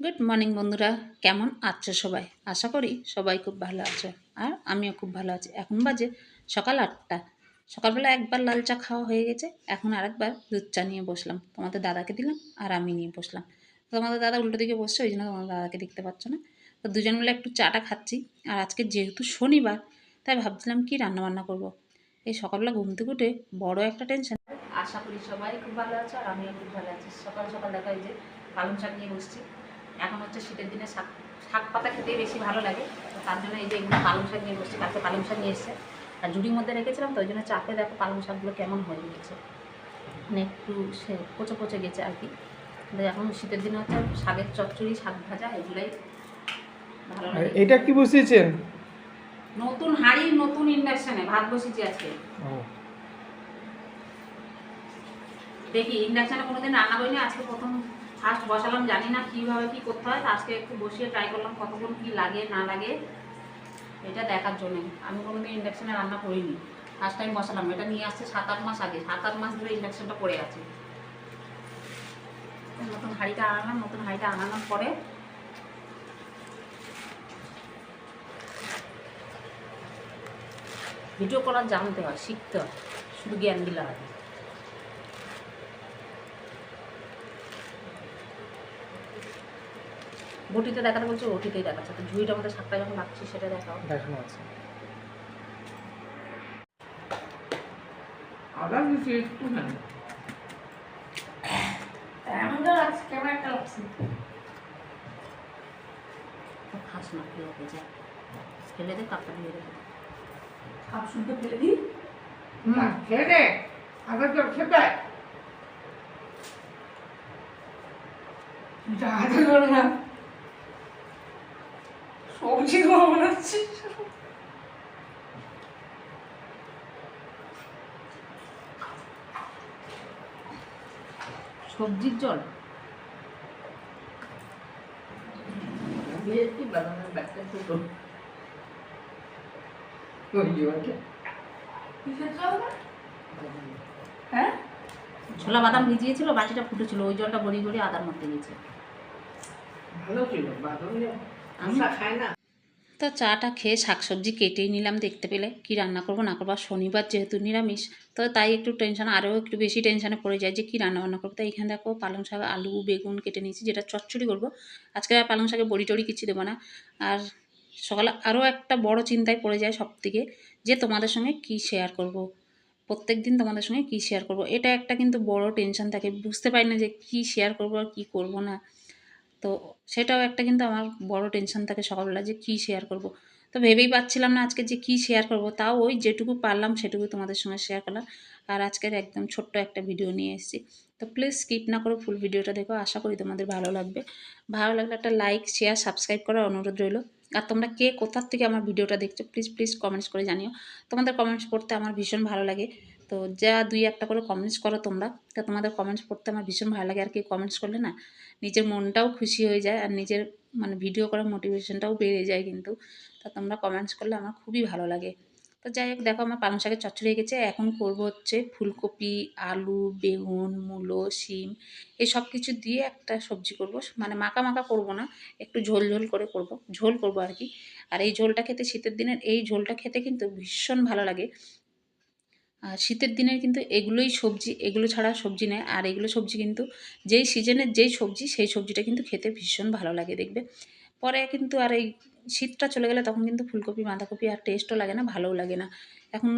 Good morning বন্ধুরা। কেমন আছো সবাই? আশা করি সবাই খুব ভালো আছো আর আমিও খুব ভালো আছি। এখন বাজে সকাল আটটা। সকালবেলা একবার লাল চা খাওয়া হয়ে গেছে। এখন আরেকবার দুধ চা নিয়ে বসলাম। তোমাদের দাদাকে দিলাম আর আমি নিয়ে বসলাম। তোমাদের দাদা উল্টো দিকে বসছে, ওই জন্য তোমাদের দাদাকে দেখতে পাচ্ছ না। তো দুজন মিলে একটু চাটা খাচ্ছি। আর আজকে যেহেতু শনিবার, তাই ভাবছিলাম কি রান্না বান্না করব। এই সকালবেলা ঘুম থেকে উঠে বড় একটা টেনশন আশা করি সবাই খুব ভালো আছো আর আমিও খুব ভালো আছি। সকাল সকাল দেখা যে পালং শাক নিয়ে বসছি। এখন হচ্ছে শীতের দিনে শাক শাক পাতা খেতে বেশি ভালো লাগে। তো তার জন্য এই যে এগুলো পালং শাক নিয়ে বসছি কালকে পালং শাক নিয়ে এসছে। আর জুড়ির মধ্যে রেখেছিলাম তো ওই জন্য চাপে দেখো পালং শাকগুলো কেমন হয়ে গেছে। মানে একটু সে পচে পচে গেছে আর কি। এখন শীতের দিনে হচ্ছে শাকের চচ্চড়ি শাক ভাজা এগুলোই ভালো লাগে। এটা কি বসিয়েছেন? নতুন হাঁড়ি নতুন ইন্ডাকশানে ভাত বসেছি আজকে। দেখি ইন্ডাকশানে কোনোদিন রান্না করিনি আজকে প্রথম ফার্স্ট বসালাম, জানি না কীভাবে কী করতে হয় আজকে একটু বসিয়ে ট্রাই করলাম কতক্ষণ কী লাগে, না লাগে। এটা দেখার জন্য। আমি কোনোদিন ইন্ডাকশানে রান্না করিনি। ফার্স্ট টাইম বসালাম। এটা নিয়ে আসছে সাত আট মাস আগে। সাত আট মাস ধরে ইন্ডাকশানটা পড়ে আছে। নতুন হাঁড়িটা আনালাম, নতুন হাঁড়িটা আনানোর পরে ভিডিও করা জানতে হয়, শিখতে হয়। শুধু জ্ঞান দিলে হয় না। বটিতে দেখাতে বলছে ওটিতেই দেখাচ্ছে। তো ঝুড়িটার মধ্যে শাকটা যখন রাখছি সেটা দেখাও। দেখানো আছে। আদা একটু লাগছে লাগছে খাস না ফেলে দে যা ফেলে দে। দিয়ে রেখে দে। ফেলে। না জল খেতে না সবজির জল। হ্যাঁ? ছোলা বাদাম ভিজিয়েছিল বাটিটা ফুটেছিল ওই জলটা গড়িয়ে গড়িয়ে আদার মধ্যে গেছে ভালো ছিল বাদাম আমি খাই না? তো চাটা খেয়ে শাকসবজি কেটেই নিলাম দেখতে পেলে। কি রান্না করব না করব? শনিবার যেহেতু নিরামিষ, তো তাই একটু টেনশন আরও একটু বেশি টেনশনে পড়ে যায় যে কী রান্না বান্না করব। তাই এখানে দেখো পালং শাক, আলু, বেগুন কেটে নিয়েছি, যেটা চচ্চড়ি করব। আজকে আর পালং শাকে বড়ি টড়ি কিছু দেবো না। আর সকালে আরও একটা বড় চিন্তায় পড়ে যায় সব থেকে যে তোমাদের সঙ্গে কি শেয়ার করব। প্রত্যেক দিন তোমাদের সঙ্গে কি শেয়ার করব। এটা একটা কিন্তু বড় টেনশন থাকে, বুঝতে পারি না যে কি শেয়ার করব আর কী করব না। তো সেটাও একটা কিন্তু আমার বড় টেনশন থাকে সকালবেলা যে কী শেয়ার করব। তো ভেবেই পাচ্ছিলাম না আজকে যে কী শেয়ার করব, তাও ওই যেটুকু পারলাম সেটুকু তোমাদের সঙ্গে শেয়ার করলাম। আর আজকের একদম ছোট্ট একটা ভিডিও নিয়ে এসেছি। তো প্লিজ স্কিপ না করে ফুল ভিডিওটা দেখো, আশা করি তোমাদের ভালো লাগবে। ভালো লাগলে একটা লাইক শেয়ার সাবস্ক্রাইব করার অনুরোধ রইল। আর তোমরা কে কোথার থেকে আমার ভিডিওটা দেখছ প্লিজ প্লিজ কমেন্টস করে জানিও। তোমাদের কমেন্টস পড়তে আমার ভীষণ ভালো লাগে। তো যা দুই একটা করে কমেন্টস করো তোমরা। তা তোমাদের কমেন্টস পড়তে আমার ভীষণ ভালো লাগে। আর কি কমেন্টস করলে না, নিজের মনটাও খুশি হয়ে যায় আর নিজের মানে ভিডিও করার মোটিভেশনটাও বেড়ে যায় কিন্তু। তা তোমরা কমেন্টস করলে আমার খুবই ভালো লাগে। তো যাই হোক, দেখো আমার পালং শাকের চচ্চড়ি গেছে। এখন করব হচ্ছে ফুলকপি, আলু, বেগুন, মূলো, শিম, এই সব কিছু দিয়ে একটা সবজি করব। মানে মাখা মাখা করব না, একটু ঝোল ঝোল করে করব। ঝোল করব আর কি। আর এই ঝোলটা খেতে শীতের দিনের এই ঝোলটা খেতে কিন্তু ভীষণ ভালো লাগে। আর শীতের দিনে কিন্তু এগুলোই সবজি, এগুলো ছাড়া সবজি নেয় আর এগুলো সবজি কিন্তু যেই সিজনের যেই সবজি, সেই সবজিটা কিন্তু খেতে ভীষণ ভালো লাগে দেখবে। পরে কিন্তু আর এই শীতটা চলে গেলে তখন কিন্তু ফুলকপি, বাঁধাকপি আর টেস্টও লাগে না, ভালোও লাগে না। এখন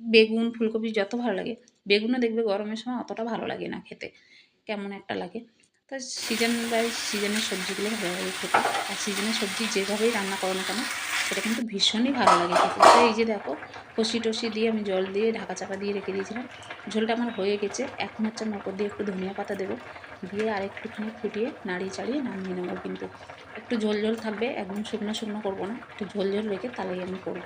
বেগুন, ফুলকপি যত ভালো লাগে, বেগুনও দেখবে গরমের সময় অতটা ভালো লাগে না খেতে, কেমন একটা লাগে। তো সিজন বাই সিজনের সবজিগুলো ভালো লাগে খেতে। আর সিজনের সবজি যেভাবেই রান্না করো না কেন, সেটা কিন্তু ভীষণই ভালো লাগে খেতে। তো এই যে দেখো, কষি টসি দিয়ে আমি জল দিয়ে ঢাকা চাপা দিয়ে রেখে দিয়েছিলাম। ঝোলটা আমার হয়ে গেছে। এখন হচ্ছে আমি ওপর দিয়ে একটু ধনিয়া পাতা দেবো। দিয়ে আর একটুখানি ফুটিয়ে নাড়িয়ে চাড়িয়ে নামিয়ে নেব কিন্তু। একটু ঝোল ঝোল থাকবে, একদম শুকনো শুকনো করব না। একটু ঝোল ঝোল রেখে তাহলেই আমি করব।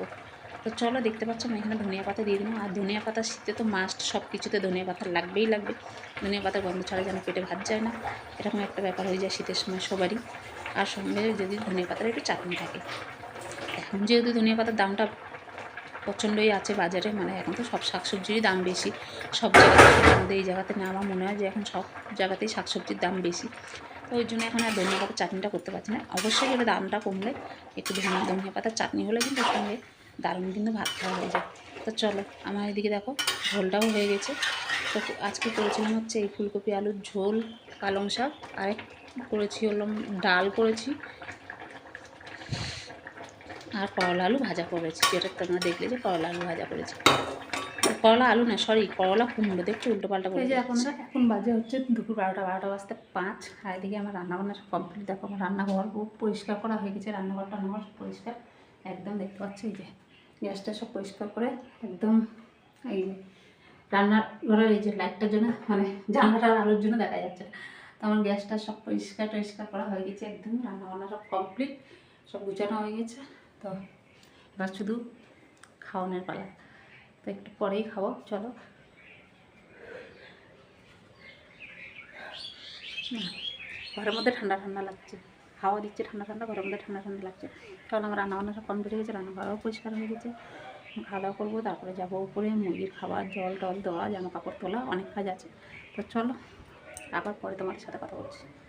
তো চলো দেখতে পাচ্ছ আমি এখানে ধনিয়া পাতা দিয়ে দিলাম। আর ধনিয়া পাতা শীতে তো মাস্ট সব কিছুতে ধনিয়া পাতা লাগবেই লাগবে। ধনিয়া পাতার গন্ধ ছাড়া যেন পেটে ভাত যায় না, এরকম একটা ব্যাপার হয়ে যায় শীতের সময় সবারই। আর সঙ্গে যদি ধনিয়া পাতার একটু চাটনি থাকে। এখন যেহেতু ধনিয়া পাতার দামটা প্রচণ্ডই আছে বাজারে মানে এখন তো সব শাকসবজিরই দাম বেশি। সব জায়গাতে আমাদের এই জায়গাতে না আমার মনে হয় যে এখন সব জায়গাতেই শাকসবজির দাম বেশি। তো ওই জন্য এখন আর ধনিয়া পাতার চাটনিটা করতে পারছি না। অবশ্যই এবার দামটা কমলে, একটু ধনিয়া ধনিয়া পাতার চাটনি হলে কিন্তু সঙ্গে দারুণ কিন্তু ভাত খাওয়া হয়ে যায়। তো চলো, আমার এদিকে দেখো, ঝোলটাও হয়ে গেছে। আজকে করেছিলাম হচ্ছে এই ফুলকপি আলুর ঝোল পালং শাক আর করেছি হলাম ডাল করেছি। আর করলা আলু ভাজা করেছি যেটা তোমরা দেখলে যে করলা আলু ভাজা করেছি। করলা আলু না সরি করলা কুমড়ো দেখছি উল্টো পাল্টা করে এখন এখন এখন বাজে হচ্ছে দুপুর বারোটা বারোটা বাজতে পাঁচ। আর এদিকে আমার রান্নাবান্না সব কমপ্লিট দেখো আমার রান্নাঘর পুরো পরিষ্কার করা হয়ে গেছে রান্নাঘর টান্নাঘর সব পরিষ্কার। একদম দেখতে পাচ্ছি এই যে গ্যাসটা সব পরিষ্কার করে একদম এই যে রান্নার ঘরের এই যে লাইটটার জন্য মানে জানলাটার আলোর জন্য দেখা যাচ্ছে না। তো আমার গ্যাসটা সব পরিষ্কার টরিষ্কার করা হয়ে গেছে একদম, রান্নাবান্না সব কমপ্লিট সব গুছানো হয়ে গেছে। তো এবার শুধু খাওয়ানোর পালা। তো একটু পরেই খাব, চলো। ঘরের মধ্যে ঠান্ডা ঠান্ডা লাগছে। হাওয়া দিচ্ছে, ঠান্ডা ঠান্ডা, ঘরের মধ্যে ঠান্ডা ঠান্ডা লাগছে। কারণ আমার রান্না বান্না সব কমপ্লিট হয়ে গেছে, রান্নাঘরও পরিষ্কার হয়ে গেছে। খাওয়া দাওয়া করব, তারপরে যাব উপরে, মুরগির খাবার, জল টল দেওয়া, জামা কাপড় তোলা, অনেক কাজ আছে। তো চলো, আবার পরে তোমার সাথে কথা বলছি।